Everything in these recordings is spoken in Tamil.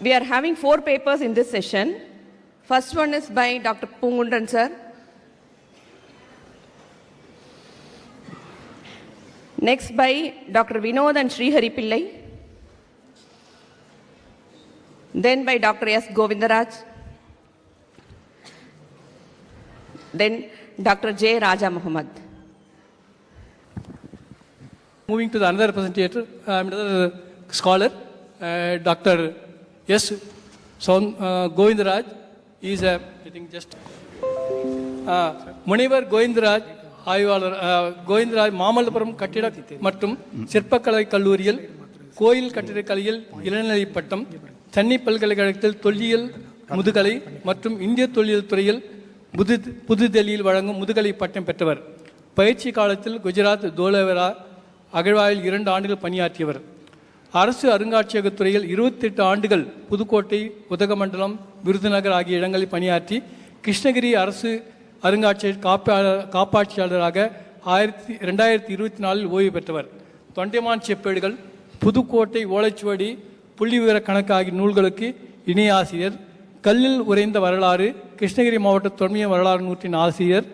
We are having four papers in this session. First one is by Dr. Pungundan sir. Next by Dr. Vinod and Srihari Pillai. Then by Dr. S. Govindaraj. Then Dr. J. Raja Muhammad. Moving to the another presenter, uh, another scholar, uh, Dr. S Son, uh, is is a, I think just, uh, முனைவர் கோவிந்தராஜ் ஆய்வாளர் கோவிந்தராஜ் மாமல்லபுரம் கட்டிட மற்றும் சிற்பக்கலை கல்லூரியில் கோயில் கட்டிடக்கலையில் இளநிலை பட்டம் சென்னை பல்கலைக்கழகத்தில் தொல்லியல் முதுகலை மற்றும் இந்திய தொல்லியல் துறையில் புது புதுடெல்லியில் வழங்கும் முதுகலை பட்டம் பெற்றவர் பயிற்சி காலத்தில் குஜராத் தோலவரா அகழ்வாயில் இரண்டு ஆண்டுகள் பணியாற்றியவர் அரசு அருங்காட்சியகத்துறையில் இருபத்தெட்டு ஆண்டுகள் புதுக்கோட்டை உதகமண்டலம் விருதுநகர் ஆகிய இடங்களில் பணியாற்றி கிருஷ்ணகிரி அரசு அருங்காட்சியக காப்பாளர் காப்பாட்சியாளராக ஆயிரத்தி ரெண்டாயிரத்தி இருபத்தி நாலில் ஓய்வு பெற்றவர். தொண்டைமான் செப்பேடுகள் புதுக்கோட்டை ஓலைச்சுவடி புள்ளிவிவர கணக்கு ஆகிய நூல்களுக்கு இணை ஆசிரியர். கல்லில் உறைந்த வரலாறு கிருஷ்ணகிரி மாவட்ட தொன்மைய வரலாறு நூற்றின் ஆசிரியர்.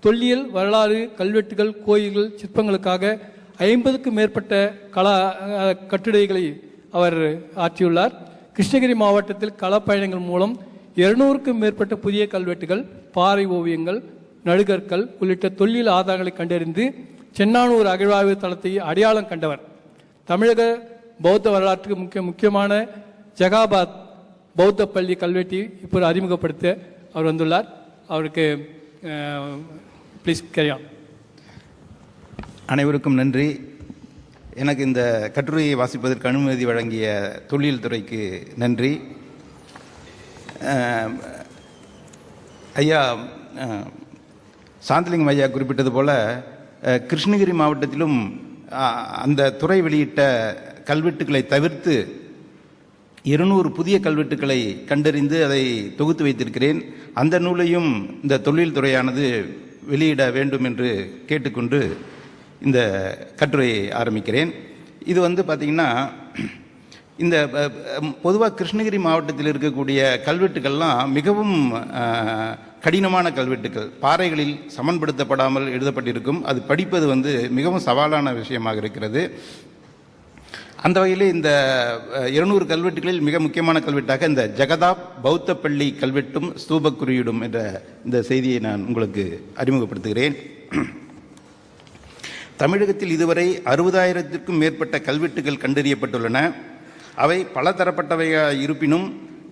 தொல்லியல் வரலாறு கல்வெட்டுகள் கோயில்கள் சிற்பங்களுக்காக ஐம்பதுக்கும் மேற்பட்ட கலா அஹ், கட்டுரைகளை அவர் ஆற்றியுள்ளார். கிருஷ்ணகிரி மாவட்டத்தில் களப்பயணங்கள் மூலம் இருநூறுக்கும் மேற்பட்ட புதிய கல்வெட்டுகள் பாறை ஓவியங்கள் நடுகற்கள் உள்ளிட்ட தொல்லியல் ஆதாரங்களை கண்டறிந்து சென்னானூர் அகழ்வாய்வு தளத்தை அடையாளம் கண்டவர். தமிழக பௌத்த வரலாற்றுக்கு முக்கிய முக்கியமான ஜகாபாத் பௌத்த பள்ளி கல்வெட்டி இப்போது அறிமுகப்படுத்த அவர் வந்துள்ளார். அவருக்கு ப்ளீஸ் கேரியான் அனைவருக்கும் நன்றி. எனக்கு இந்த கட்டுரையை வாசிப்பதற்கு அனுமதி வழங்கிய தொழில் துறைக்கு நன்றி. ஐயா சாந்தலிங்கம் ஐயா குறிப்பிட்டது போல கிருஷ்ணகிரி மாவட்டத்திலும் அந்த துறை வெளியிட்ட கல்வெட்டுக்களை தவிர்த்து இருநூறு புதிய கல்வெட்டுக்களை கண்டறிந்து அதை தொகுத்து வைத்திருக்கிறேன். அந்த நூலையும் இந்த தொழில் துறையானது வெளியிட வேண்டும் என்று கேட்டுக்கொண்டு இந்த கட்டுரையை ஆரம்பிக்கிறேன். இது வந்து பார்த்திங்கன்னா இந்த பொதுவாக கிருஷ்ணகிரி மாவட்டத்தில் இருக்கக்கூடிய கல்வெட்டுக்கள்லாம் மிகவும் கடினமான கல்வெட்டுக்கள் பாறைகளில் சமன்படுத்தப்படாமல் எழுதப்பட்டிருக்கும். அது படிப்பது வந்து மிகவும் சவாலான விஷயமாக இருக்கிறது. அந்த வகையில் இந்த இருநூறு கல்வெட்டுகளில் மிக முக்கியமான கல்வெட்டாக இந்த ஜெகதாப் பௌத்த பள்ளி கல்வெட்டும் ஸ்தூபக் குறியீடும் என்ற இந்த செய்தியை நான் உங்களுக்கு அறிமுகப்படுத்துகிறேன். தமிழகத்தில் இதுவரை அறுபதாயிரத்திற்கும் மேற்பட்ட கல்வெட்டுகள் கண்டறியப்பட்டுள்ளன. அவை பலதரப்பட்டவையாக இருப்பினும்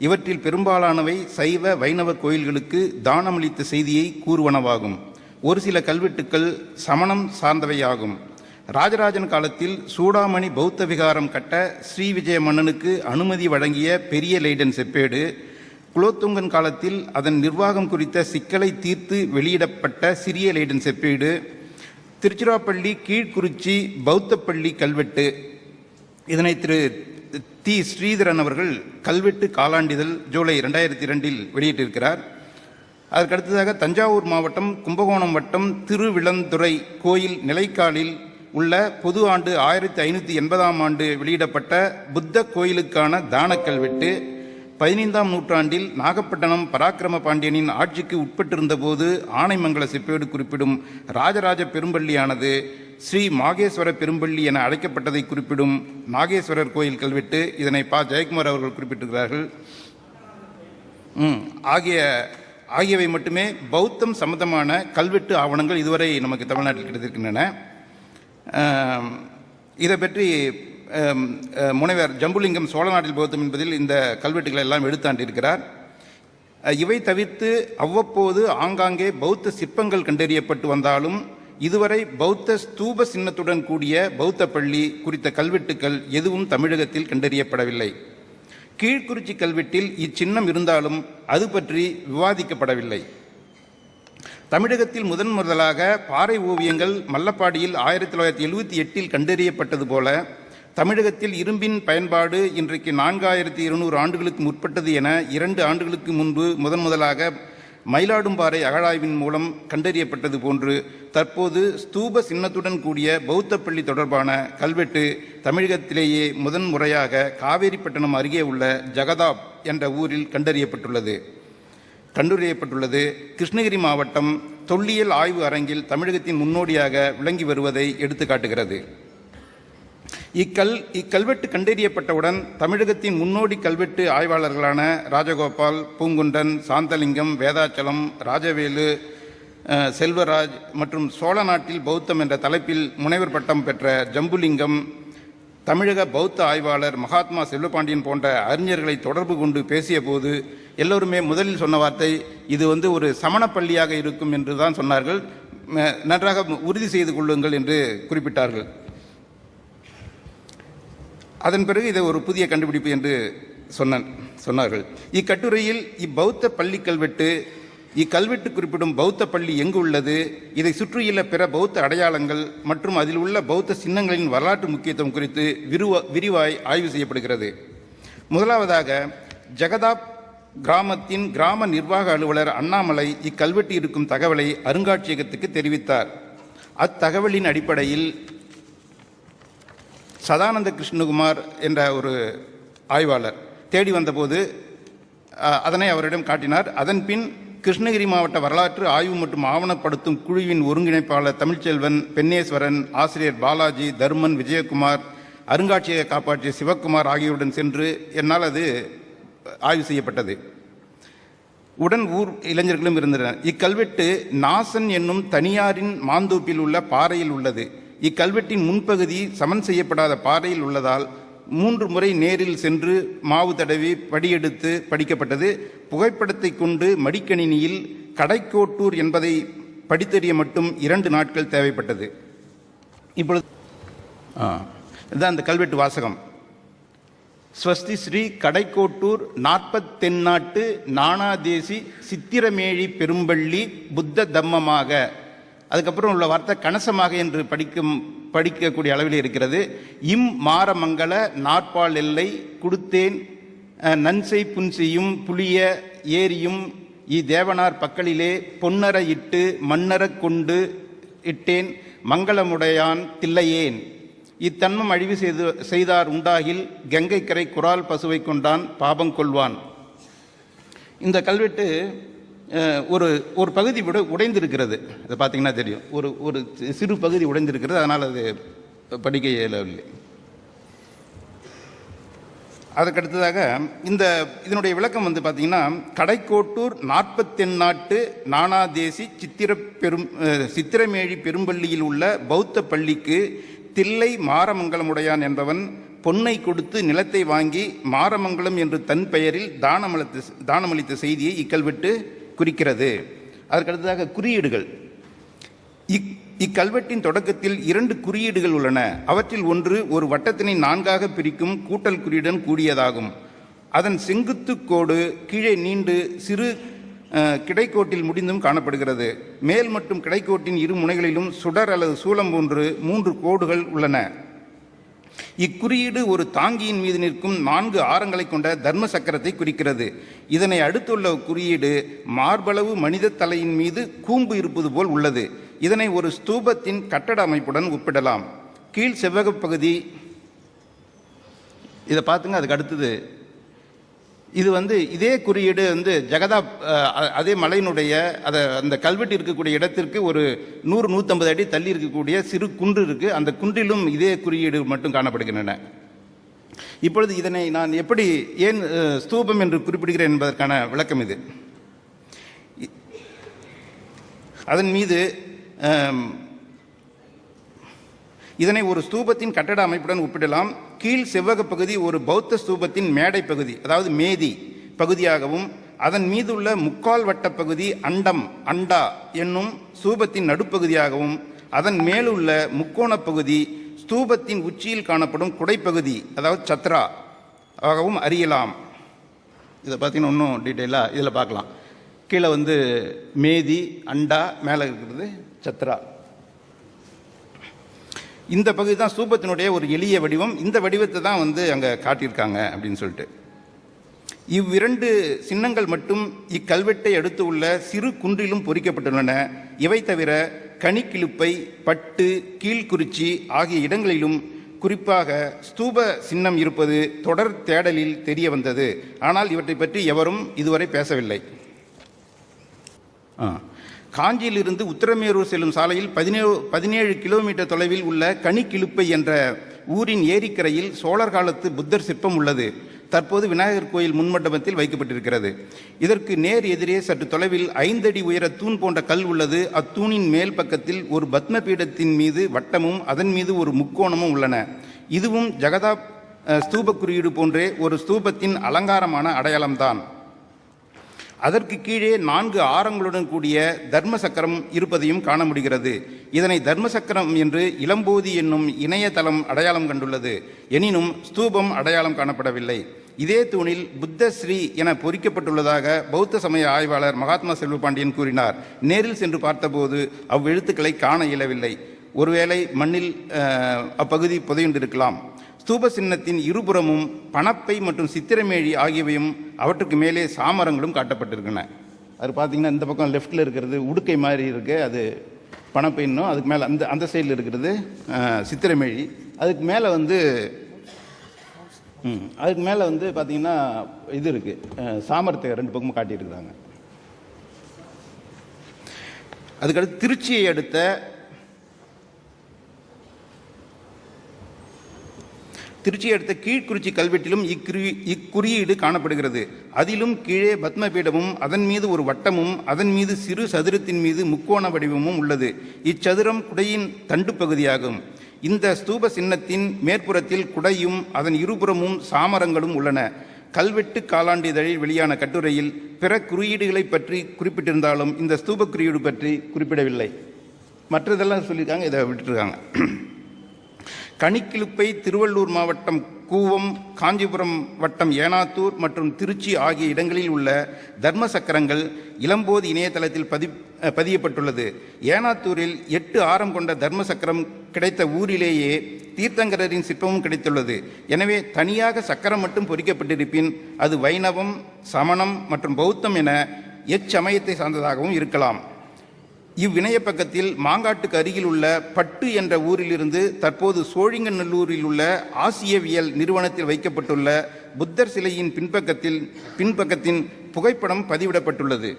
இவற்றில் பெரும்பாலானவை சைவ வைணவ கோயில்களுக்கு தானமளித்த செய்தியை கூறுவனவாகும். ஒரு சில கல்வெட்டுக்கள் சமணம் சார்ந்தவையாகும். ராஜராஜன் காலத்தில் சூடாமணி பௌத்த விகாரம் கட்ட ஸ்ரீ விஜய மன்னனுக்கு அனுமதி வழங்கிய பெரிய லைடன் செப்பேடு குலோத்துங்கன் காலத்தில் அதன் நிர்வாகம் குறித்த சிக்கலை தீர்த்து வெளியிடப்பட்ட சிறிய லைடன் செப்பேடு திருச்சிராப்பள்ளி கீழ்குறிச்சி பௌத்தப்பள்ளி கல்வெட்டு. இதனை திரு தி ஸ்ரீதரன் அவர்கள் கல்வெட்டு காலாண்டிதழ் ஜூலை ரெண்டாயிரத்தி இரண்டில் வெளியிட்டிருக்கிறார். அதற்கடுத்ததாக தஞ்சாவூர் மாவட்டம் கும்பகோணம் வட்டம் திருவிளந்துறை கோயில் நிலைக்காலில் உள்ள பொது ஆண்டு ஆயிரத்தி ஐநூற்றி எண்பதாம் ஆண்டு வெளியிடப்பட்ட புத்த கோயிலுக்கான தான கல்வெட்டு. பதினைந்தாம் நூற்றாண்டில் நாகப்பட்டினம் பராக்கிரம பாண்டியனின் ஆட்சிக்கு உட்பட்டிருந்த போது ஆனைமங்கல செப்பேடு குறிப்பிடும் ராஜராஜ பெரும்பள்ளியானது ஸ்ரீ மாகேஸ்வர பெரும்பள்ளி என அழைக்கப்பட்டதை குறிப்பிடும் நாகேஸ்வரர் கோயில் கல்வெட்டு இதனை பா. ஜெயக்குமார் அவர்கள் குறிப்பிட்டிருக்கிறார்கள். ம், ஆகிய ஆகியவை மட்டுமே பௌத்தம் சம்பந்தமான கல்வெட்டு ஆவணங்கள் இதுவரை நமக்கு தமிழ்நாட்டில் கிடைத்திருக்கின்றன. இதை பற்றி முனைவர் ஜம்புலிங்கம் சோழநாட்டில் பௌத்தம் என்பதில் இந்த கல்வெட்டுகளை எல்லாம் எடுத்தாண்டிருக்கிறார். இவை தவிர்த்து அவ்வப்போது ஆங்காங்கே பௌத்த சிற்பங்கள் கண்டறியப்பட்டு வந்தாலும் இதுவரை பௌத்த ஸ்தூப சின்னத்துடன் கூடிய பௌத்த பள்ளி குறித்த கல்வெட்டுக்கள் எதுவும் தமிழகத்தில் கண்டறியப்படவில்லை. கீழ்குறிச்சி கல்வெட்டில் இச்சின்னம் இருந்தாலும் அது பற்றி விவாதிக்கப்படவில்லை. தமிழகத்தில் முதன் முதலாக பாறை ஓவியங்கள் மல்லப்பாடியில் ஆயிரத்தி தொள்ளாயிரத்தி எழுபத்தி எட்டில் கண்டறியப்பட்டது போல தமிழகத்தில் இரும்பின் பயன்பாடு இன்றைக்கு நான்காயிரத்தி இருநூறு ஆண்டுகளுக்கு முற்பட்டது என இரண்டு ஆண்டுகளுக்கு முன்பு முதன் முதலாக மயிலாடும்பாறை அகழாய்வின் மூலம் கண்டறியப்பட்டது போன்று தற்போது ஸ்தூப சின்னத்துடன் கூடிய பௌத்த பள்ளி தொடர்பான கல்வெட்டு தமிழகத்திலேயே முதன் முறையாக காவேரிப்பட்டினம் அருகே உள்ள ஜகதாப் என்ற ஊரில் கண்டறியப்பட்டுள்ளது. கண்டறியப்பட்டுள்ளது. கிருஷ்ணகிரி மாவட்டம் தொல்லியல் ஆய்வு அரங்கில் தமிழகத்தின் முன்னோடியாக விளங்கி வருவதை எடுத்துக்காட்டுகிறது. இக்கல் இக்கல்வெட்டு கண்டறியப்பட்டவுடன் தமிழகத்தின் முன்னோடி கல்வெட்டு ஆய்வாளர்களான ராஜகோபால் பூங்குண்டன் சாந்தலிங்கம் வேதாச்சலம் ராஜவேலு செல்வராஜ் மற்றும் சோழ நாட்டில் பௌத்தம் என்ற தலைப்பில் முனைவர் பட்டம் பெற்ற ஜம்புலிங்கம் தமிழக பௌத்த ஆய்வாளர் மகாத்மா செல்வபாண்டியன் போன்ற அறிஞர்களை தொடர்பு கொண்டு பேசிய போது எல்லோருமே முதலில் சொன்ன வார்த்தை இது வந்து ஒரு சமணப்பள்ளியாக இருக்கும் என்று தான் சொன்னார்கள். நன்றாக உறுதி செய்து கொள்ளுங்கள் என்று குறிப்பிட்டார்கள். அதன் பிறகு இதை ஒரு புதிய கண்டுபிடிப்பு என்று சொன்ன சொன்னார்கள். இக்கட்டுரையில் இப்பௌத்த பள்ளி கல்வெட்டு இக்கல்வெட்டு குறிப்பிடும் பௌத்த பள்ளி எங்கு உள்ளது இதை சுற்றியுள்ள பிற பௌத்த அடையாளங்கள் மற்றும் அதில் உள்ள பௌத்த சின்னங்களின் வரலாற்று முக்கியத்துவம் குறித்து விரிவா விரிவாய் ஆய்வு செய்யப்படுகிறது. முதலாவதாக ஜெகதாப் கிராமத்தின் கிராம நிர்வாக அலுவலர் அண்ணாமலை இக்கல்வெட்டு இருக்கும் தகவலை அருங்காட்சியகத்துக்கு தெரிவித்தார். அத்தகவலின் அடிப்படையில் சதானந்த கிருஷ்ணகுமார் என்ற ஒரு ஆய்வாளர் தேடி வந்தபோது அதனை அவரிடம் காட்டினார். அதன் பின் கிருஷ்ணகிரி மாவட்ட வரலாற்று ஆய்வு மற்றும் ஆவணப்படுத்தும் குழுவின் ஒருங்கிணைப்பாளர் தமிழ்ச்செல்வன் பென்னேஸ்வரன் ஆசிரியர் பாலாஜி தர்மன் விஜயகுமார் அருங்காட்சியக காப்பாற்றிய சிவக்குமார் ஆகியோருடன் சென்று என்னால் அது ஆய்வு செய்யப்பட்டது. உடன் ஊர் இளைஞர்களும் இருந்தனர். இக்கல்வெட்டு நாசன் என்னும் தனியாரின் மாந்தோப்பில் உள்ள பாறையில் உள்ளது. இக்கல்வெட்டின் முன்பகுதி சமன் செய்யப்படாத பாறையில் உள்ளதால் மூன்று முறை நேரில் சென்று மாவு தடவி படியெடுத்து படிக்கப்பட்டது. புகைப்படத்தை கொண்டு மடிக்கணினியில் கடைக்கோட்டூர் என்பதை படித்தறிய மட்டும் இரண்டு நாட்கள் தேவைப்பட்டது. இப்பொழுது இதுதான் அந்த கல்வெட்டு வாசகம். ஸ்வஸ்தி ஸ்ரீ கடைக்கோட்டூர் நாற்பத் தென்னாட்டு நானாதேசி சித்திரமேழி பெரும்பள்ளி புத்த தம்மமாக அதுக்கப்புறம் உள்ள வார்த்தை கணசமாக என்று படிக்கும் படிக்கக்கூடிய அளவில் இருக்கிறது. இம் மாரமங்கல நாற்பால் எல்லை கொடுத்தேன் நன்சை நன்செய் புன்செய்யும் புளிய ஏரியும் இ தேவனார் பக்கலிலே பொன்னர இட்டு மன்னரக் கொண்டு இட்டேன் மங்களமுடையான் தில்லையேன். இத்தன்மம் அழிவு செய்து செய்தார் உண்டாகில் கங்கை கரை குரால் பசுவை கொண்டான் பாபம் கொள்வான் இந்த கல்வெட்டு ஒரு ஒரு பகுதி விட உடைந்திருக்கிறது. அதை பார்த்தீங்கன்னா தெரியும். ஒரு ஒரு சிறு பகுதி உடைந்திருக்கிறது. அதனால் அது படிக்க இயலவில்லை அதற்கடுத்ததாக இந்த இதனுடைய விளக்கம் வந்து பார்த்தீங்கன்னா கடைக்கோட்டூர் நாற்பத்தெண்ணாட்டு நானாதேசி சித்திர பெரும் சித்திரமேழி பெரும்பள்ளியில் உள்ள பௌத்த பள்ளிக்கு தில்லை மாரமங்கலமுடையான் என்பவன் பொன்னை கொடுத்து நிலத்தை வாங்கி மாரமங்கலம் என்று தன் பெயரில் தானமளித்த தானமளித்த செய்தியை இக்கல்வெட்டு குறிக்கிறது. அதற்கடுத்ததாக குறியீடுகள். இக் இக்கல்வெட்டின் தொடக்கத்தில் இரண்டு குறியீடுகள் உள்ளன. அவற்றில் ஒன்று ஒரு வட்டத்தினை நான்காக பிரிக்கும் கூட்டல் குறியுடன் கூடியதாகும். அதன் செங்குத்து கோடு கீழே நீண்டு சிறு கிடைக்கோட்டில் முடிந்தும் காணப்படுகிறது. மேல் மற்றும் கிடைக்கோட்டின் இரு முனைகளிலும் சுடர் அல்லது சூலம் போன்று மூன்று கோடுகள் உள்ளன. இக்குறியீடு ஒரு தாங்கியின் மீது நிற்கும் நான்கு ஆரங்களை கொண்ட தர்ம சக்கரத்தை குறிக்கிறது. இதனை அடுத்துள்ள குறியீடு மார்பளவு மனித தலையின் மீது கூம்பு இருப்பது போல் உள்ளது. இதனை ஒரு ஸ்தூபத்தின் கட்டட அமைப்புடன் ஒப்பிடலாம். கீழ் செவ்வக பகுதி இதை பார்த்துங்க அதுக்கு அடுத்தது. இது வந்து இதே குறியீடு வந்து ஜெகதா அதே மலையினுடைய அதை அந்த கல்வெட்டு இருக்கக்கூடிய இடத்திற்கு ஒரு நூறு நூற்றம்பது அடி தள்ளி இருக்கக்கூடிய சிறு குன்று இருக்குது அந்த குன்றிலும் இதே குறியீடு மட்டும் காணப்படுகின்றன. இப்பொழுது இதனை நான் எப்படி ஏன் ஸ்தூபம் என்று குறிப்பிடுகிறேன் என்பதற்கான விளக்கம் இது. அதன் மீது இதனை ஒரு ஸ்தூபத்தின் கட்டட அமைப்புடன் ஒப்பிடலாம். கீழ் செவ்வக பகுதி ஒரு பௌத்த ஸ்தூபத்தின் மேடை பகுதி அதாவது மேதி பகுதியாகவும் அதன் மீதுள்ள முக்கால் வட்ட பகுதி அண்டம் அண்டா என்னும் ஸ்தூபத்தின் நடுப்பகுதியாகவும் அதன் மேலுள்ள முக்கோண பகுதி ஸ்தூபத்தின் உச்சியில் காணப்படும் குடைப்பகுதி அதாவது சத்ரா ஆகவும் அறியலாம். இதை பார்த்தீங்கன்னா இன்னும் டீட்டெயிலாக இதில் பார்க்கலாம். கீழே வந்து மேதி அண்டா மேலே இருக்கிறது சத்ரா. இந்த பகுதி தான் ஸ்தூபத்தினுடைய ஒரு எளிய வடிவம். இந்த வடிவத்தை தான் வந்து அங்கே காட்டியிருக்காங்க அப்படின்னு சொல்லிட்டு. இவ்விரண்டு சின்னங்கள் மட்டும் இக்கல்வெட்டை அடுத்து உள்ள சிறு குன்றிலும் பொறிக்கப்பட்டுள்ளன. இவை தவிர கனிக்கிழுப்பை பட்டு கீழ்குறிச்சி ஆகிய இடங்களிலும் குறிப்பாக ஸ்தூப சின்னம் இருப்பது தொடர் தேடலில் தெரிய வந்தது. ஆனால் இவற்றை பற்றி எவரும் இதுவரை பேசவில்லை. ஆ. காஞ்சியிலிருந்து உத்தரமேரூர் செல்லும் சாலையில் பதினேழு பதினேழு கிலோமீட்டர் தொலைவில் உள்ள கனிக்கிழுப்பை என்ற ஊரின் ஏரிக்கரையில் சோழர் காலத்து புத்தர் சிற்பம் உள்ளது. தற்போது விநாயகர் கோயில் முன்மண்டபத்தில் வைக்கப்பட்டிருக்கிறது. இதற்கு நேர் எதிரே சற்று தொலைவில் ஐந்தடி உயர தூண் போன்ற கல் உள்ளது. அத்தூணின் மேல் பக்கத்தில் ஒரு பத்ம பீடத்தின் மீது வட்டமும் அதன் மீது ஒரு முக்கோணமும் உள்ளன. இதுவும் ஜெகதாப் ஸ்தூபக் ஸ்தூப குறியீடு போன்றே ஒரு ஸ்தூபத்தின் அலங்காரமான அடையாளம்தான். அதற்கு கீழே நான்கு ஆரங்களுடன் கூடிய தர்ம சக்கரம் இருப்பதையும் காண முடிகிறது. இதனை தர்ம சக்கரம் என்று இளம்போதி என்னும் இணையதளம் அடையாளம் கண்டுள்ளது. எனினும் ஸ்தூபம் அடையாளம் காணப்படவில்லை. இதே தூணில் புத்த ஸ்ரீ என பொறிக்கப்பட்டுள்ளதாக பௌத்த சமய ஆய்வாளர் மகாத்மா செல்வபாண்டியன் கூறினார். நேரில் சென்று பார்த்தபோது அவ்வெழுத்துக்களை காண இயலவில்லை. ஒருவேளை மண்ணில் அப்பகுதி புதையுண்டிருக்கலாம் ஸ்தூப சின்னத்தின் இருபுறமும் பணப்பை மற்றும் சித்திரமேழி ஆகியவையும் அவற்றுக்கு மேலே சாமரங்களும் காட்டப்பட்டிருக்கின்றன. அது பார்த்தீங்கன்னா இந்த பக்கம் லெஃப்டில் இருக்கிறது உடுக்கை மாதிரி இருக்குது அது பணப்பைன்னும் அதுக்கு மேலே அந்த அந்த சைடில் இருக்கிறது சித்திரமேழி. அதுக்கு மேலே வந்து அதுக்கு மேலே வந்து பார்த்தீங்கன்னா இது இருக்குது சாமரத்தை சாமர்த்தியம் ரெண்டு பக்கமும் காட்டியிருக்கிறாங்க. அதுக்கடுத்து திருச்சியை அடுத்த திருச்சி அடுத்த கீழ்குறிச்சி கல்வெட்டிலும் இக்குறி இக்குறியீடு காணப்படுகிறது. அதிலும் கீழே பத்மபீடமும் அதன் மீது ஒரு வட்டமும் அதன் மீது சிறு சதுரத்தின் மீது முக்கோண வடிவமும் உள்ளது. இச்சதுரம் குடையின் தண்டு பகுதியாகும். இந்த ஸ்தூப சின்னத்தின் மேற்புறத்தில் குடையும் அதன் இருபுறமும் சாமரங்களும் உள்ளன. கல்வெட்டு காலாண்டு இதழில் வெளியான கட்டுரையில் பிற குறியீடுகளை பற்றி குறிப்பிட்டிருந்தாலும் இந்த ஸ்தூப குறியீடு பற்றி குறிப்பிடவில்லை. மற்றதெல்லாம் சொல்லியிருக்காங்க இதை விட்டுருக்காங்க. கணிக்கிழுப்பை திருவள்ளூர் மாவட்டம் கூவம் காஞ்சிபுரம் வட்டம் ஏனாத்தூர் மற்றும் திருச்சி ஆகிய இடங்களில் உள்ள தர்ம சக்கரங்கள் இளம்போது இணையதளத்தில் பதி பதியப்பட்டுள்ளது. ஏனாத்தூரில் எட்டு ஆரம் கொண்ட தர்ம சக்கரம் கிடைத்த ஊரிலேயே தீர்த்தங்கரரின் சிற்பமும் கிடைத்துள்ளது. எனவே தனியாக சக்கரம் மட்டும் பொறிக்கப்பட்டிருப்பின் அது வைணவம் சமணம் மற்றும் பௌத்தம் என எச்சமயத்தை சார்ந்ததாகவும் இருக்கலாம். இவ்விணைய பக்கத்தில் மாங்காட்டுக்கு அருகில் உள்ள பட்டு என்ற ஊரிலிருந்து தற்போது சோழிங்கநல்லூரில் உள்ள ஆசியவியல் நிறுவனத்தில் வைக்கப்பட்டுள்ள புத்தர் சிலையின் பின்பக்கத்தில் பின்பக்கத்தின் புகைப்படம் பதிவிடப்பட்டுள்ளது.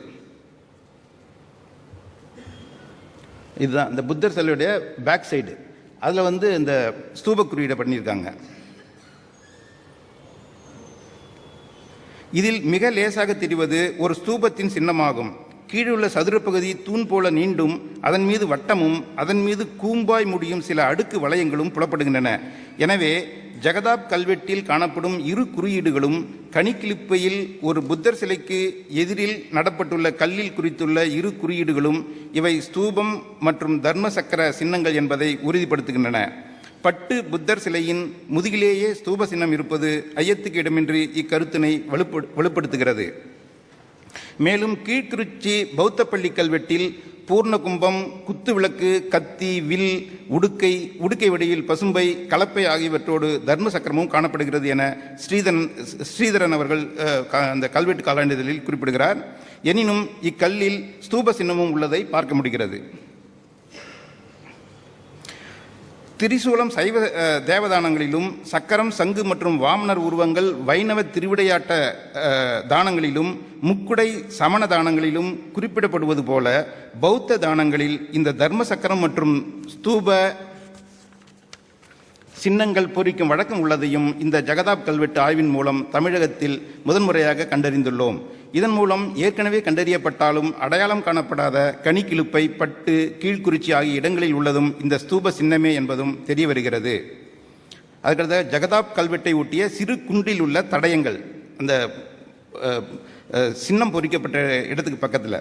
இதுதான் இந்த புத்தர் சிலையுடைய பேக் சைடு. அதில் வந்து இந்த ஸ்தூப குறியீடை பண்ணியிருக்காங்க. இதில் மிக லேசாக தெரிவது ஒரு ஸ்தூபத்தின் சின்னமாகும். கீழுள்ள சதுர பகுதி தூண் போல நீண்டும் அதன் மீது வட்டமும் அதன் மீது கூம்பாய் முடியும் சில அடுக்கு வளையங்களும் புலப்படுகின்றன. எனவே ஜெகதாப் கல்வெட்டில் காணப்படும் இரு குறியீடுகளும் கனிக்கிளிப்பையில் ஒரு புத்தர் சிலைக்கு எதிரில் நடப்பட்டுள்ள கல்லில் குறித்துள்ள இரு குறியீடுகளும் இவை ஸ்தூபம் மற்றும் தர்ம சக்கர சின்னங்கள் என்பதை உறுதிப்படுத்துகின்றன. பட்டு புத்தர் சிலையின் முதுகிலேயே ஸ்தூப சின்னம் இருப்பது ஐயத்துக்கு இடமின்றி இக்கருத்தினை வலுப்படுத்துகிறது. மேலும் கீழ்த்திருச்சி பௌத்த பள்ளி கல்வெட்டில் பூர்ணகும்பம் குத்து விளக்கு கத்தி வில் உடுக்கை உடுக்கை வடிவில் பசும்பை கலப்பை ஆகியவற்றோடு தர்ம சக்கரமும் காணப்படுகிறது என ஸ்ரீதரன் ஸ்ரீதரன் அவர்கள் அந்த கல்வெட்டு காலாண்டுதலில் குறிப்பிடுகிறார். எனினும் இக்கல்லில் ஸ்தூப சின்னமும் உள்ளதை பார்க்க முடிகிறது. திரிசூலம் சைவ தேவதானங்களிலும் சக்கரம் சங்கு மற்றும் வாமனர் உருவங்கள் வைணவ திருவிடையாட்ட தானங்களிலும் முக்குடை சமண தானங்களிலும் குறிப்பிடப்படுவது போல பௌத்த தானங்களில் இந்த தர்ம சக்கரம் மற்றும் ஸ்தூப சின்னங்கள் பொறிக்கும் வழக்கம் உள்ளதையும் இந்த ஜெகதாப் கல்வெட்டு ஆய்வின் மூலம் தமிழகத்தில் முதன்முறையாக கண்டறிந்துள்ளோம். இதன் மூலம் ஏற்கனவே கண்டறியப்பட்டாலும் அடையாளம் காணப்படாத கனிக்கிழுப்பை பட்டு கீழ்குறிச்சி ஆகிய இடங்களில் உள்ளதும் இந்த ஸ்தூப சின்னமே என்பதும் தெரிய வருகிறது அதுக்கடுத்த ஜெகதாப் கல்வெட்டை ஒட்டிய சிறு குன்றில் உள்ள தடயங்கள் அந்த சின்னம் பொறிக்கப்பட்ட இடத்துக்கு பக்கத்தில்.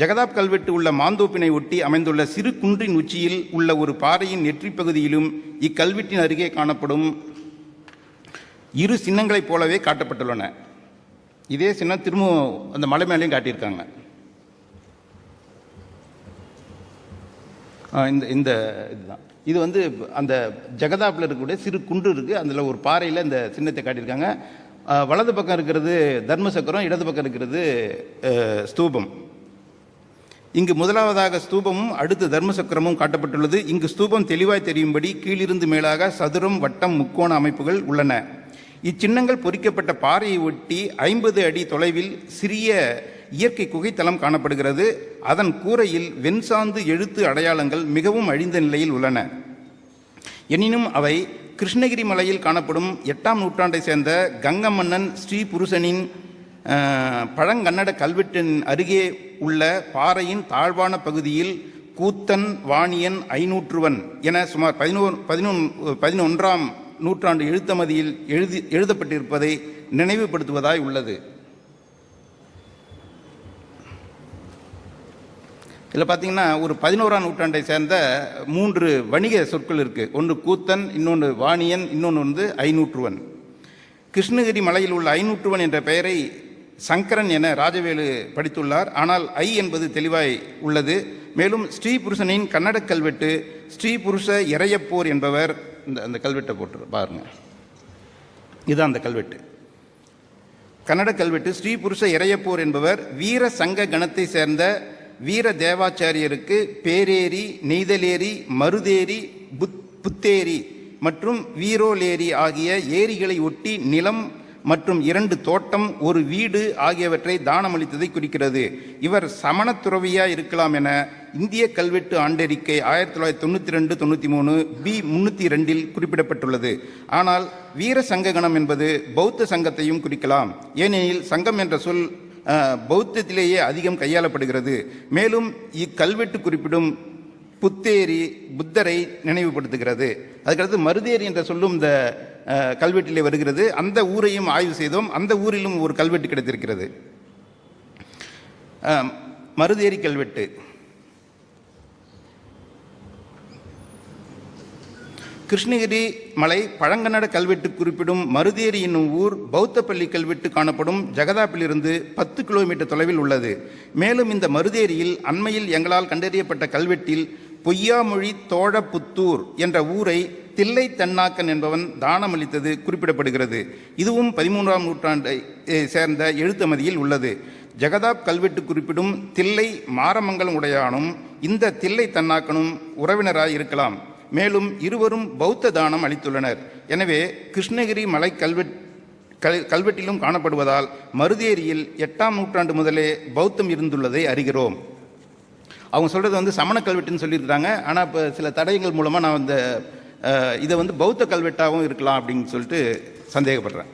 ஜெகதாப் கல்வெட்டு உள்ள மாந்தோப்பினை ஒட்டி அமைந்துள்ள சிறு குன்றின் உச்சியில் உள்ள ஒரு பாறையின் நெற்றிப் பகுதியிலும் இக்கல்வெட்டின் அருகே காணப்படும் இரு சின்னங்களைப் போலவே காட்டப்பட்டுள்ளன. இதே சின்னம் திரும்பவும் அந்த மலை மேலேயும் காட்டியிருக்காங்க. இந்த இந்த இதுதான். இது வந்து அந்த ஜெகதாப்பில் இருக்கக்கூடிய சிறு குன்று இருக்குது அதில் ஒரு பாறையில் இந்த சின்னத்தை காட்டியிருக்காங்க. வலது பக்கம் இருக்கிறது தர்ம சக்கரம் இடது பக்கம் இருக்கிறது ஸ்தூபம். இங்கு முதலாவதாக ஸ்தூபமும் அடுத்து தர்மசக்கரமும் காட்டப்பட்டுள்ளது. இங்கு ஸ்தூபம் தெளிவாய் தெரியும்படி கீழிருந்து மேலாக சதுரம் வட்டம் முக்கோண அமைப்புகள் உள்ளன. இச்சின்னங்கள் பொறிக்கப்பட்ட பாறையை ஒட்டி ஐம்பது அடி தொலைவில் சிறிய இயற்கை குகைத்தலம் காணப்படுகிறது. அதன் கூரையில் வெண்சாந்து எழுத்து அடையாளங்கள் மிகவும் அழிந்த நிலையில் உள்ளன. எனினும் அவை கிருஷ்ணகிரி மலையில் காணப்படும் எட்டாம் நூற்றாண்டை சேர்ந்த கங்க மன்னன் ஸ்ரீ புருஷனின் பழங்கன்னட கல்வெட்டின் அருகே உள்ள பாறையின் தாழ்வான பகுதியில் கூத்தன் வாணியன் ஐநூற்றுவன் என சுமார் பதினோரு பதினொன் பதினொன்றாம் நூற்றாண்டு எழுத்தமதியில் எழுதி எழுதப்பட்டிருப்பதை நினைவுபடுத்துவதாய் உள்ளது. இதில் பார்த்தீங்கன்னா ஒரு பதினோராம் நூற்றாண்டை சேர்ந்த மூன்று வணிக சொற்கள் இருக்குது ஒன்று கூத்தன் இன்னொன்று வாணியன் இன்னொன்று வந்து ஐநூற்றுவன். கிருஷ்ணகிரி மலையில் உள்ள ஐநூற்றுவன் என்ற பெயரை சங்கரன் என ராஜவேலு படித்துள்ளார். ஆனால் ஐ என்பது தெளிவாய் உள்ளது. மேலும் ஸ்ரீ புருஷனின் கன்னட கல்வெட்டு ஸ்ரீ புருஷ இறையப்போர் என்பவர் இந்த அந்த கல்வெட்டை போட்டு பாருங்க. இதுதான் அந்த கல்வெட்டு. கன்னட கல்வெட்டு ஸ்ரீ புருஷ இறையப்போர் என்பவர் வீர சங்க கணத்தை சேர்ந்த வீர தேவாச்சாரியருக்கு பேரேரி நெய்தலேரி மருதேரி புத் புத்தேரி மற்றும் வீரோலேரி ஆகிய ஏரிகளை ஒட்டி நிலம் மற்றும் இரண்டு தோட்டம் ஒரு வீடு ஆகியவற்றை தானமளித்ததை குறிக்கிறது. இவர் சமணத்துறவியாக இருக்கலாம் என இந்திய கல்வெட்டு ஆண்டறிக்கை ஆயிரத்தி தொள்ளாயிரத்தி தொண்ணூற்றி ரெண்டு தொண்ணூற்றி மூணு பி முன்னூற்றி ரெண்டில் குறிப்பிடப்பட்டுள்ளது. ஆனால் வீர சங்ககணம் என்பது பௌத்த சங்கத்தையும் குறிக்கலாம். ஏனெனில் சங்கம் என்ற சொல் பௌத்தத்திலேயே அதிகம் கையாளப்படுகிறது. மேலும் இக்கல்வெட்டு குறிப்பிடும் புத்தேரி புத்தரை நினைவுபடுத்துகிறது. அதுக்கடுத்து மருதேரி என்ற சொல்லும் இந்த கல்வெட்டிலே வருகிறது. அந்த ஊரையும் ஆய்வு செய்தோம். அந்த ஊரிலும் ஒரு கல்வெட்டு கிடைத்திருக்கிறது. மருதேரி கல்வெட்டு. கிருஷ்ணகிரி மலை பழங்கன்னட கல்வெட்டு குறிப்பிடும் மருதேரி என்னும் ஊர் பௌத்தப்பள்ளி கல்வெட்டு காணப்படும். ஜெகதாப்பிலிருந்து பத்து கிலோமீட்டர் தொலைவில் உள்ளது. மேலும் இந்த மருதேரியில் அண்மையில் எங்களால் கண்டறியப்பட்ட கல்வெட்டில் பொய்யாமொழி தோழப்புத்தூர் என்ற ஊரை தில்லை தன்னாக்கன் என்பவன் தானமளித்தது குறிப்பிடப்படுகிறது. இதுவும் பதிமூன்றாம் நூற்றாண்டை சேர்ந்த எழுத்தமதியில் உள்ளது. ஜெகதாப் கல்வெட்டு குறிப்பிடும் தில்லை மாரமங்கலம் உடையானும் இந்த தில்லை தன்னாக்கனும் உறவினராய் இருக்கலாம். மேலும் இருவரும் பௌத்த தானம் அளித்துள்ளனர். எனவே கிருஷ்ணகிரி மலை கல்வெட் கல் கல்வெட்டிலும் காணப்படுவதால் மருதேரியில் எட்டாம் நூற்றாண்டு முதலே பௌத்தம் இருந்துள்ளதை அறிகிறோம். அவங்க சொல்கிறது வந்து சமண கல்வெட்டுன்னு சொல்லியிருக்காங்க ஆனால் இப்போ சில தடயங்கள் மூலமாக நான் அந்த இதை வந்து பௌத்த கல்வெட்டாகவும் இருக்கலாம் அப்படின்னு சொல்லிட்டு சந்தேகப்படுறேன்.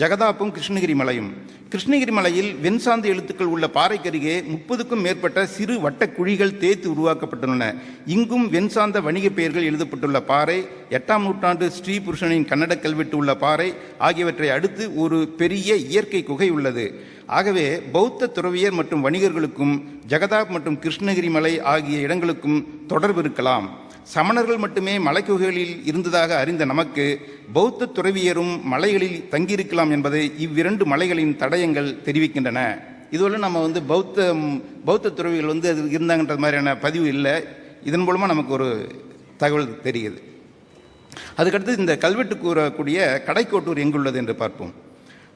ஜெகதாப்பும் கிருஷ்ணகிரி மலையும். கிருஷ்ணகிரி மலையில் வெண்சாந்து எழுத்துக்கள் உள்ள பாறைக்கருகே முப்பதுக்கும் மேற்பட்ட சிறு வட்ட குழிகள் தேய்த்து உருவாக்கப்பட்டுள்ளன. இங்கும் வெண்சாந்த வணிக பெயர்கள் எழுதப்பட்டுள்ள பாறை எட்டாம் நூற்றாண்டு ஸ்ரீ புருஷனின் கன்னட கல்வெட்டு உள்ள பாறை ஆகியவற்றை அடுத்து ஒரு பெரிய இயற்கை குகை உள்ளது. ஆகவே பௌத்த துறவியர் மற்றும் வணிகர்களுக்கும் ஜெகதாப் மற்றும் கிருஷ்ணகிரி மலை ஆகிய இடங்களுக்கும் தொடர்பு இருக்கலாம். சமணர்கள் மட்டுமே மலைக்குகைகளில் இருந்ததாக அறிந்த நமக்கு பௌத்த துறவியரும் மலைகளில் தங்கியிருக்கலாம் என்பதை இவ்விரண்டு மலைகளின் தடயங்கள் தெரிவிக்கின்றன. இதுவரை நம்ம வந்து பௌத்த பௌத்த துறவிகள் வந்து அது இருந்தாங்கன்ற மாதிரியான பதிவு இல்லை. இதன் மூலமாக நமக்கு ஒரு தகவல் தெரியுது. அதுக்கடுத்து இந்த கல்வெட்டு கூறக்கூடிய கடைக்கோட்டூர் எங்குள்ளது என்று பார்ப்போம்.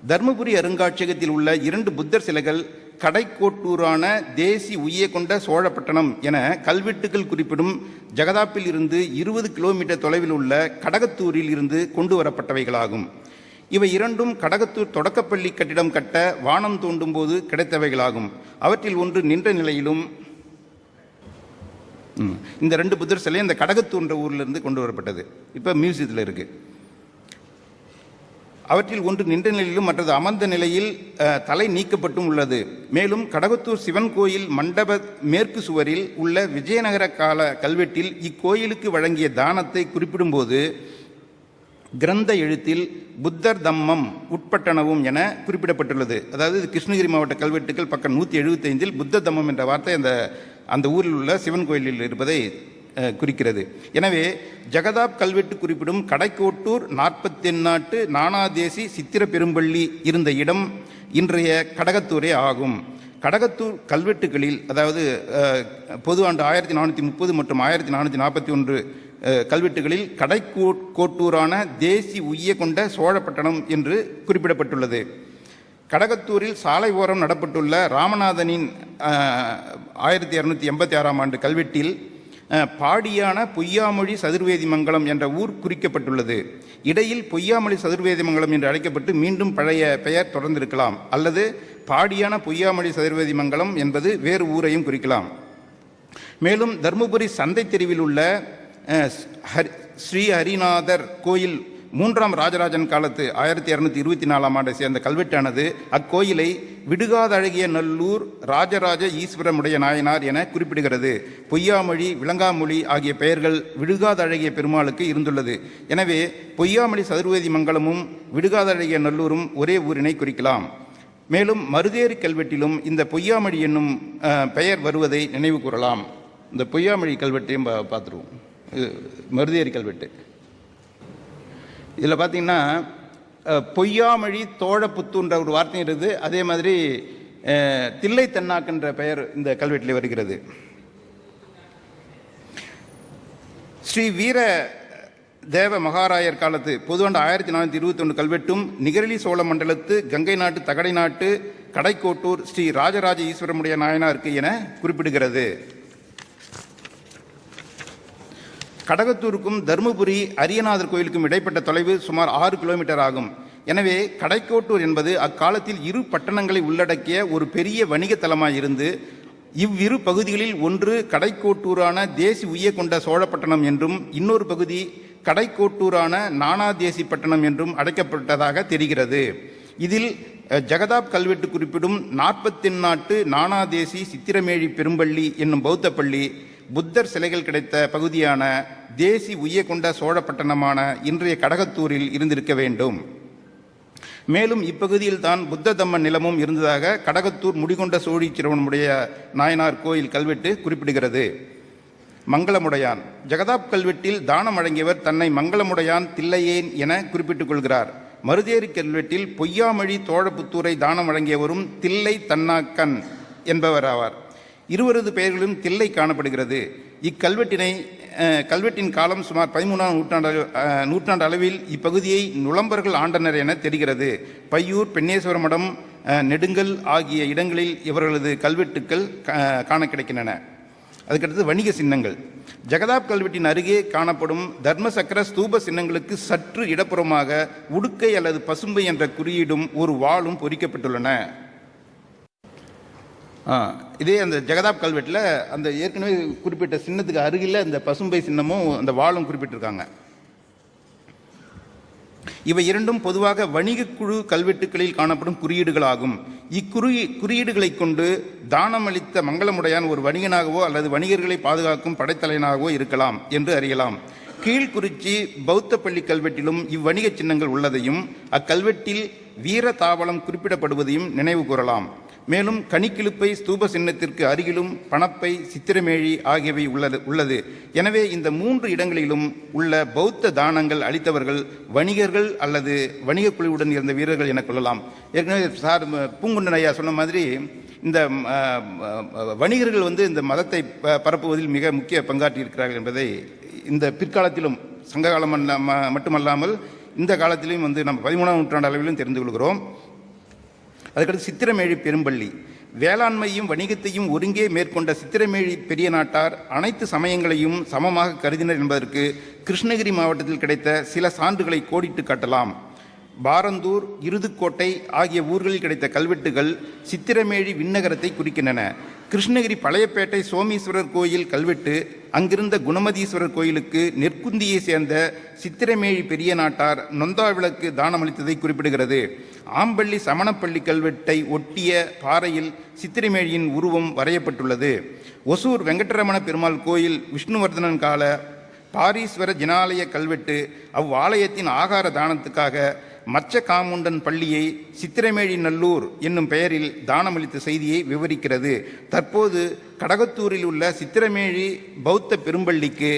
தர்மபுரி அருங்காட்சியகத்தில் உள்ள இரண்டு புத்தர் சிலைகள் கடைக்கோட்டூரான தேசி உய்ய கொண்ட சோழப்பட்டணம் என கல்வெட்டுகள் குறிப்பிடும் ஜெகதாப்பில் இருந்து இருபது கிலோமீட்டர் தொலைவில் உள்ள கடகத்தூரில் இருந்து கொண்டு வரப்பட்டவைகளாகும். இவை இரண்டும் கடகத்தூர் தொடக்கப்பள்ளி கட்டிடம் கட்ட வானம் தோண்டும் போது கிடைத்தவைகளாகும். அவற்றில் ஒன்று நின்ற நிலையிலும் இந்த ரெண்டு புத்தர் சிலை இந்த கடகத்தூன்ற ஊரிலிருந்து கொண்டு வரப்பட்டது. இப்போ மியூசியத்தில் இருக்குது அவற்றில் ஒன்று நின்ற நிலையிலும் மற்றது அமர்ந்த நிலையில் தலை நீக்கப்பட்டும் உள்ளது. மேலும் கடகத்தூர் சிவன் கோயில் மண்டப மேற்கு சுவரில் உள்ள விஜயநகர கால கல்வெட்டில் இக்கோயிலுக்கு வழங்கிய தானத்தை குறிப்பிடும்போது கிரந்த எழுத்தில் புத்தர் தம்மம் உட்பட்டனவும் என குறிப்பிடப்பட்டுள்ளது. அதாவது கிருஷ்ணகிரி மாவட்ட கல்வெட்டுகள் பக்கம் நூற்றி எழுபத்தைந்தில் புத்த தம்மம் என்ற வார்த்தை அந்த அந்த ஊரில் உள்ள சிவன் கோயிலில் இருப்பதை குறிக்கிறது. எனவே ஜெகதாப் கல்வெட்டு குறிப்பிடும் கடைக்கோட்டூர் நாற்பத்தென்னாட்டு நானாதேசி சித்திர பெரும்பள்ளி இருந்த இடம் இன்றைய கடகத்தூரே ஆகும். கடகத்தூர் கல்வெட்டுகளில் அதாவது பொது ஆண்டு ஆயிரத்தி நானூற்றி முப்பது மற்றும் ஆயிரத்தி நானூற்றி நாற்பத்தி ஒன்று கல்வெட்டுகளில் கடைக்கோ கோட்டூரான தேசி உய்ய கொண்ட சோழப்பட்டணம் என்று குறிப்பிடப்பட்டுள்ளது. கடகத்தூரில் சாலை ஓரம் நடப்பட்டுள்ள ராமநாதனின் ஆயிரத்தி இரநூத்தி எண்பத்தி ஆறாம் ஆண்டு கல்வெட்டில் பாடியான பொய்யாமொழி சதுர்வேதி மங்கலம் என்ற ஊர் குறிக்கப்பட்டுள்ளது. இடையில் பொய்யாமொழி சதுர்வேதி மங்கலம் என்று அழைக்கப்பட்டு மீண்டும் பழைய பெயர் தொடர்ந்திருக்கலாம். அல்லது பாடியான பொய்யாமொழி சதுர்வேதி மங்கலம் என்பது வேறு ஊரையும் குறிக்கலாம். மேலும் தருமபுரி சந்தை தெருவில் உள்ள ஹரி- ஸ்ரீ ஹரிநாதர் கோயில் மூன்றாம் ராஜராஜன் காலத்து ஆயிரத்தி இரநூத்தி இருபத்தி நாலாம் ஆண்டை சேர்ந்த கல்வெட்டானது அக்கோயிலை விடுகாதழகிய நல்லூர் ராஜராஜ ஈஸ்வரமுடைய நாயனார் என குறிப்பிடுகிறது. பொய்யாமொழி விளங்காமொழி ஆகிய பெயர்கள் விடுகாதழகிய பெருமாளுக்கு இருந்துள்ளது. எனவே பொய்யாமொழி சதுர்வேதி மங்கலமும் விடுகாதழகிய நல்லூரும் ஒரே ஊரினை குறிக்கலாம். மேலும் மருதேரி கல்வெட்டிலும் இந்த பொய்யாமொழி என்னும் பெயர் வருவதை நினைவு கூறலாம். இந்த பொய்யாமொழி கல்வெட்டையும் பார்த்துருவோம். இது மருதேரி கல்வெட்டு. இதில் பார்த்தீங்கன்னா அஹ், பொய்யாமொழி தோழப்புத்துன்ற ஒரு வார்த்தை இருக்குது. அதே மாதிரி தில்லை தென்னாக்குன்ற பெயர் இந்த கல்வெட்டில் வருகிறது. ஸ்ரீ வீர தேவ மகாராயர் காலத்து பொதுவாண்டு ஆயிரத்தி நானூற்றி இருபத்தி ஒன்று கல்வெட்டும் நிகரலி சோழ மண்டலத்து கங்கை நாட்டு தகடை நாட்டு கடைக்கோட்டூர் ஸ்ரீ ராஜராஜ ஈஸ்வரமுடைய நாயனாருக்கு என குறிப்பிடுகிறது. கடகத்தூருக்கும் தருமபுரி அரியநாதர் கோயிலுக்கும் இடைப்பட்ட தொலைவு சுமார் ஆறு கிலோமீட்டர் ஆகும். எனவே கடைக்கோட்டூர் என்பது அக்காலத்தில் இரு பட்டணங்களை உள்ளடக்கிய ஒரு பெரிய வணிக தலமாய் இருந்து இவ்விரு பகுதிகளில் ஒன்று கடைக்கோட்டூரான தேசி உய்ய கொண்ட சோழப்பட்டணம் என்றும் இன்னொரு பகுதி கடைக்கோட்டூரான நானாதேசி பட்டணம் என்றும் அழைக்கப்பட்டதாக தெரிகிறது. இதில் ஜெகதாப் கல்வெட்டு குறிப்பிடும் நாற்பத்தென்னாட்டு நானாதேசி சித்திரமேழி பெரும்பள்ளி என்னும் பௌத்த பள்ளி புத்தர் சிலைகள் கிடைத்த பகுதியான தேசி உய்ய கொண்ட சோழப்பட்டணமான இன்றைய கடகத்தூரில் இருந்திருக்க வேண்டும். மேலும் இப்பகுதியில் தான் புத்த தம்ம நிலமும் இருந்ததாக கடகத்தூர் முடிகொண்ட சோழீச்சிரவனுடைய நாயனார் கோயில் கல்வெட்டு குறிப்பிடுகிறது. மங்களமுடையான். ஜெகதாப் கல்வெட்டில் தானம் வழங்கியவர் தன்னை மங்களமுடையான் தில்லையேன் என குறிப்பிட்டுக் கொள்கிறார். மருதேரி கல்வெட்டில் பொய்யாமொழி தோழப்புத்தூரை தானம் வழங்கியவரும் தில்லை தன்னாக்கன் என்பவர் ஆவார் இருவரது பெயர்களும் தில்லை காணப்படுகிறது. இக்கல்வெட்டினை கல்வெட்டின் காலம் சுமார் பதிமூணாம் நூற்றாண்டு நூற்றாண்டு அளவில் இப்பகுதியை நுளம்பர்கள் ஆண்டனர் என தெரிகிறது. பையூர் பெண்ணேஸ்வர மடம் நெடுங்கல் ஆகிய இடங்களில் இவர்களது கல்வெட்டுக்கள் கா- காண கிடைக்கின்றன. அதுக்கடுத்து வணிக சின்னங்கள். ஜெகதாப் கல்வெட்டின் அருகே காணப்படும் தர்மசக்கர ஸ்தூப சின்னங்களுக்கு சற்று இடப்புறமாக உடுக்கை அல்லது பசும்பை என்ற குறியீடும் ஒரு வாளும் பொறிக்கப்பட்டுள்ளன. இதே அந்த ஜெகதாப் கல்வெட்டில் அந்த ஏற்கனவே குறிப்பிட்ட சின்னத்துக்கு அருகில் அந்த பசும்பை சின்னமும் அந்த வாளும் குறிப்பிட்டிருக்காங்க. இவை இரண்டும் பொதுவாக வணிக குழு கல்வெட்டுகளில் காணப்படும் குறியீடுகளாகும். இக்குறி குறியீடுகளைக் கொண்டு தானமளித்த மங்களமுடையான் ஒரு வணிகனாகவோ அல்லது வணிகர்களை பாதுகாக்கும் படைத்தலைவனாகவோ இருக்கலாம் என்று அறியலாம். கீழ்குறிச்சி பௌத்த பள்ளி கல்வெட்டிலும் இவ்வணிக சின்னங்கள் உள்ளதையும் அக்கல்வெட்டில் வீர தாவளம் குறிப்பிடப்படுவதையும் நினைவு கூறலாம். மேலும் கணிக்கிழுப்பை ஸ்தூப சின்னத்திற்கு அருகிலும் பணப்பை சித்திரமேழி ஆகியவை உள்ளது உள்ளது. எனவே இந்த மூன்று இடங்களிலும் உள்ள பௌத்த தானங்கள் அளித்தவர்கள் வணிகர்கள் அல்லது வணிக குழுவுடன் இருந்த வீரர்கள் என கொள்ளலாம். ஏற்கனவே சார் பூங்குண்டன் ஐயா சொன்ன மாதிரி இந்த வணிகர்கள் வந்து இந்த மதத்தை ப- பரப்புவதில் மிக முக்கிய பங்காற்றி இருக்கிறார்கள் என்பதை இந்த பிற்காலத்திலும் சங்க காலம் மட்டுமல்லாமல் இந்த காலத்திலும் வந்து நம்ம பதிமூணாம் நூற்றாண்டு அளவிலும் தெரிந்து கொள்கிறோம். அதுக்கடுத்து சித்திரமேழி பெரும்பள்ளி. வேளாண்மையும் வணிகத்தையும் ஒருங்கே மேற்கொண்ட சித்திரமேழி பெரிய நாட்டார் அனைத்து சமயங்களையும் சமமாக கருதினர் என்பதற்கு கிருஷ்ணகிரி மாவட்டத்தில் கிடைத்த சில சான்றுகளை கோடிட்டு காட்டலாம். பாரந்தூர் இருதுக்கோட்டை ஆகிய ஊர்களில் கிடைத்த கல்வெட்டுகள் சித்திரமேழி விண்ணகரத்தை குறிக்கின்றன. கிருஷ்ணகிரி பழையப்பேட்டை சோமீஸ்வரர் கோயில் கல்வெட்டு அங்கிருந்த குணமதீஸ்வரர் கோயிலுக்கு நெற்குந்தியை சேர்ந்த சித்திரமேழி பெரிய நாட்டார் நொந்தாவிளக்கு தானமளித்ததை குறிப்பிடுகிறது. ஆம்பள்ளி சமணப்பள்ளி கல்வெட்டை ஒட்டிய பாறையில் சித்திரமேழியின் உருவம் வரையப்பட்டுள்ளது. ஒசூர் வெங்கடரமண பெருமாள் கோயில் விஷ்ணுவர்தனன் கால பாரீஸ்வர ஜினாலய கல்வெட்டு அவ்வாலயத்தின் ஆகார தானத்துக்காக மச்ச காமுண்டன் பள்ளியை சித்திரமேழி நல்லூர் என்னும் பெயரில் தானமளித்த செய்தியை விவரிக்கிறது. தற்போது கடகத்தூரில் உள்ள சித்திரமேழி பௌத்த பெரும்பள்ளிக்கு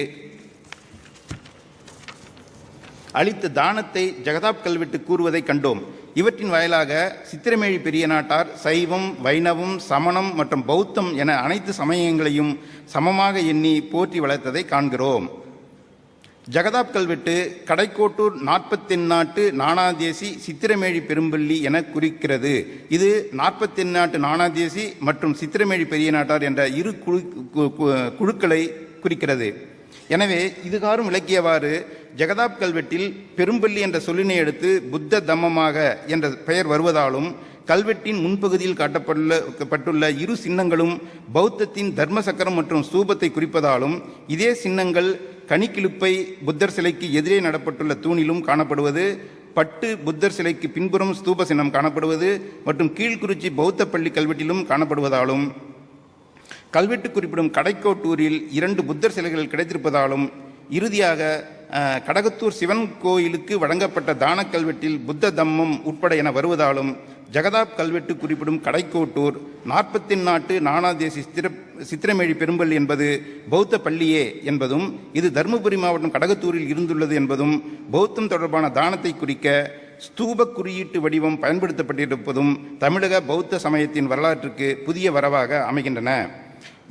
அளித்த தானத்தை ஜெகதாப் கல்வெட்டு கூறுவதை கண்டோம். இவற்றின் வாயிலாக சித்திரமேழி பெரிய நாட்டார் சைவம் வைணவம் சமணம் மற்றும் பௌத்தம் என அனைத்து சமயங்களையும் சமமாக எண்ணி போற்றி வளர்த்ததை காண்கிறோம். ஜெகதாப் கல்வெட்டு கடைக்கோட்டூர் நாற்பத்தெண்ணாட்டு நானாதேசி சித்திரமேழி பெரும்பள்ளி என குறிக்கிறது. இது நாற்பத்தென்னாட்டு நானாதேசி மற்றும் சித்திரமேழி பெரிய நாட்டார் என்ற இரு குழு கு- கு- குழுக்களை குறிக்கிறது. எனவே இதுகாரும் விளக்கியவாறு ஜெகதாப் கல்வெட்டில் பெரும்பள்ளி என்ற சொல்லினை எடுத்து புத்த தம்மமாக என்ற பெயர் வருவதாலும் கல்வெட்டின் முன்பகுதியில் காட்டப்பட்டுள்ள பட்டுள்ள இரு சின்னங்களும் பௌத்தத்தின் தர்ம சக்கரம் மற்றும் ஸ்தூபத்தை குறிப்பதாலும் இதே சின்னங்கள் கனிக்கிழுப்பை புத்தர் சிலைக்கு எதிரே நடப்பட்டுள்ள தூணிலும் காணப்படுவது பட்டு புத்தர் சிலைக்கு பின்புறம் ஸ்தூப சின்னம் காணப்படுவது மற்றும் கீழ்குறிச்சி பௌத்த பள்ளி கல்வெட்டிலும் காணப்படுவதாலும் கல்வெட்டு குறிப்பிடும் கடைக்கோட்டூரில் இரண்டு புத்தர் சிலைகள் கிடைத்திருப்பதாலும் இறுதியாக கடகத்தூர் சிவன் கோயிலுக்கு வழங்கப்பட்ட தான கல்வெட்டில் புத்த தம்மம் உட்பட என வருவதாலும் ஜெகதாப் கல்வெட்டு குறிப்பிடும் கடைக்கோட்டூர் நாற்பத்தின் நாட்டு நானாதேசி சித்திர சித்திரமேழி பெரும்பள்ளி என்பது பௌத்த பள்ளியே என்பதும் இது தருமபுரி மாவட்டம் கடகத்தூரில் இருந்துள்ளது என்பதும் பௌத்தம் தொடர்பான தானத்தை குறிக்க ஸ்தூப குறியீட்டு வடிவம் பயன்படுத்தப்பட்டிருப்பதும் தமிழக பௌத்த சமயத்தின் வரலாற்றுக்கு புதிய வரவாக அமைகின்றன.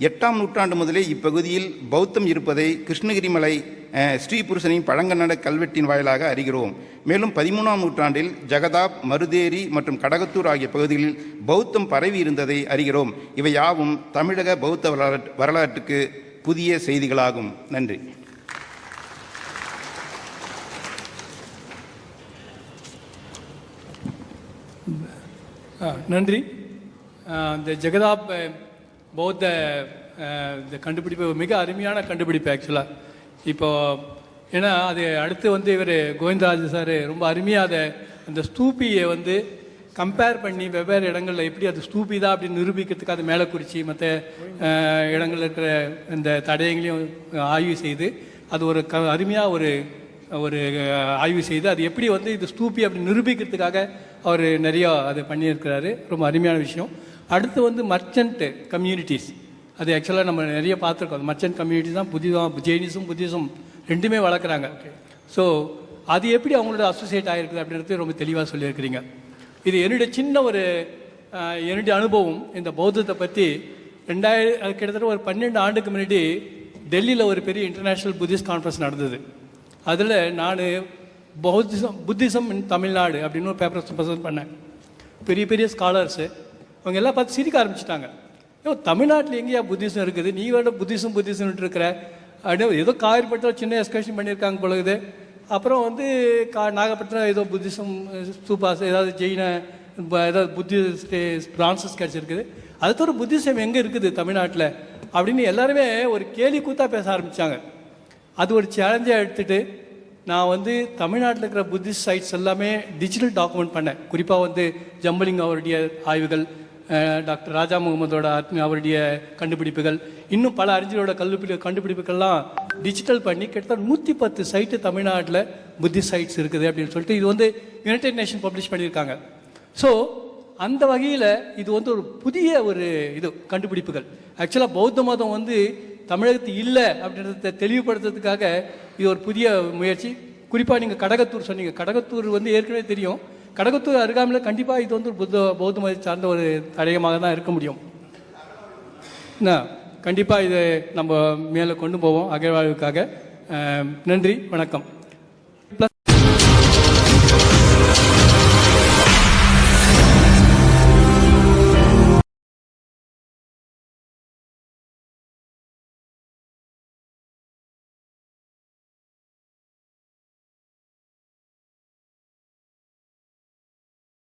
எட்டாம் நூற்றாண்டு முதலே இப்பகுதியில் பௌத்தம் இருப்பதை கிருஷ்ணகிரி மலை ஸ்ரீபுருஷனின் பழங்கன்னட கல்வெட்டின் வாயிலாக அறிகிறோம். மேலும் பதிமூணாம் நூற்றாண்டில் ஜெகதாப் மருதேரி மற்றும் கடகத்தூர் ஆகிய பகுதிகளில் பௌத்தம் பரவி இருந்ததை அறிகிறோம். இவை யாவும் தமிழக பௌத்த வரலாற்று- வரலாற்றுக்கு புதிய செய்திகளாகும். நன்றி. நன்றி. இந்த ஜெகதாப் பௌத்த இந்த uh, கண்டுபிடிப்பு மிக அருமையான கண்டுபிடிப்பு ஆக்சுவலாக இப்போ ஏன்னா அது அடுத்து வந்து இவர் கோவிந்தராஜ் சார் ரொம்ப அருமையாக அதை அந்த ஸ்தூபியை வந்து கம்பேர் பண்ணி வெவ்வேறு இடங்களில் எப்படி அது ஸ்தூபி தான் அப்படின்னு நிரூபிக்கிறதுக்கு அது மேலே மற்ற இடங்களில் இருக்கிற இந்த தடயங்களையும் ஆய்வு செய்து அது ஒரு க அருமையாக ஒரு ஒரு ஆய்வு செய்து அது எப்படி வந்து இது ஸ்தூபி அப்படின்னு நிரூபிக்கிறதுக்காக அவர் நிறையா அது பண்ணியிருக்கிறாரு. ரொம்ப அருமையான விஷயம். அடுத்து வந்து மர்ச்சன்ட் கம்யூனிட்டிஸ் அது ஆக்சுவலாக நம்ம நிறைய பார்த்துருக்கோம். மர்ச்சன்ட் கம்யூனிட்டி தான் புதிதாக ஜெயினிஸும் புத்திசம் ரெண்டுமே வளர்க்குறாங்க. ஸோ அது எப்படி அவங்களோட அசோசியேட் ஆகிருக்குது அப்படின்றது ரொம்ப தெளிவாக சொல்லியிருக்கிறீங்க. இது என்னுடைய சின்ன ஒரு என்னுடைய அனுபவம். இந்த பௌத்தத்தை பற்றி ரெண்டாயிரம் அது கிட்டத்தட்ட ஒரு பன்னெண்டு ஆண்டுக்கு முன்னாடி டெல்லியில் ஒரு பெரிய இன்டர்நேஷ்னல் புத்திஸ்ட் கான்ஃபரன்ஸ் நடந்தது. அதில் நான் பௌத்திசம் புத்திசம் இன் தமிழ்நாடு அப்படின்னு ஒரு பேப்பர் ப்ரெசென்ட் பண்ணேன். பெரிய பெரிய ஸ்காலர்ஸு அவங்க எல்லாம் பார்த்து சிரிக்க ஆரம்பிச்சிட்டாங்க. ஐயோ தமிழ்நாட்டில் எங்கேயா புத்திசம் இருக்குது? நீ வேணும் புத்திசம் புத்திசம்னு இருக்கிற. அப்படியே ஏதோ காவிரிப்பட்டினம் சின்ன எஸ்கர்ஷன் பண்ணியிருக்காங்க பொழுது அப்புறம் வந்து கா நாகப்பட்டினம் ஏதோ புத்திசம் சூப்பாஸ் ஏதாவது ஜெயின ஏதாவது புத்திஸ்ட் பிரான்சஸ் கிடச்சிருக்குது. அது தவிர புத்திசம் எங்கே இருக்குது தமிழ்நாட்டில்? அப்படின்னு எல்லாருமே ஒரு கேலி கூத்தா பேச ஆரம்பித்தாங்க அது ஒரு சேலஞ்சாக எடுத்துகிட்டு நான் வந்து தமிழ்நாட்டில் இருக்கிற புத்திஸ்ட் சைட்ஸ் எல்லாமே டிஜிட்டல் டாக்குமெண்ட் பண்ணேன். குறிப்பாக வந்து ஜம்பலிங் அவருடைய ஆய்வுகள் டாக்டர் ராஜா முகமதோட ஆத்மி அவருடைய கண்டுபிடிப்புகள். இன்னும் பல அறிஞரோட கல்லுப்பிடி கண்டுபிடிப்புகள்லாம் டிஜிட்டல் பண்ணி கிட்டத்தட்ட நூற்றி பத்து சைட்டு தமிழ்நாட்டில் புத்தி சைட்ஸ் இருக்குது அப்படின்னு சொல்லிட்டு இது வந்து யுனைடெட் நேஷன் பப்ளிஷ் பண்ணியிருக்காங்க. ஸோ அந்த வகையில் இது வந்து ஒரு புதிய ஒரு இது கண்டுபிடிப்புகள். ஆக்சுவலாக பௌத்த மதம் வந்து தமிழகத்து இல்லை அப்படின்றத தெளிவுபடுத்துறதுக்காக இது ஒரு புதிய முயற்சி. குறிப்பாக நீங்கள் கடகத்தூர் சொன்னீங்க. கடகத்தூர் வந்து ஏற்கனவே தெரியும். கடகத்தூர் அருகாமையில் கண்டிப்பாக இது வந்து ஒரு புத்த பௌத்த மதத்தை சார்ந்த ஒரு தடயமாக தான் இருக்க முடியும். என்ன? கண்டிப்பாக இதை நம்ம மேலே கொண்டு போவோம். அகழ்வாய்வுக்காக. நன்றி. வணக்கம்.